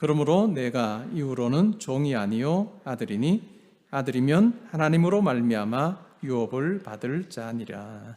그러므로 내가 이후로는 종이 아니요 아들이니 아들이면 하나님으로 말미암아 유업을 받을 자니라.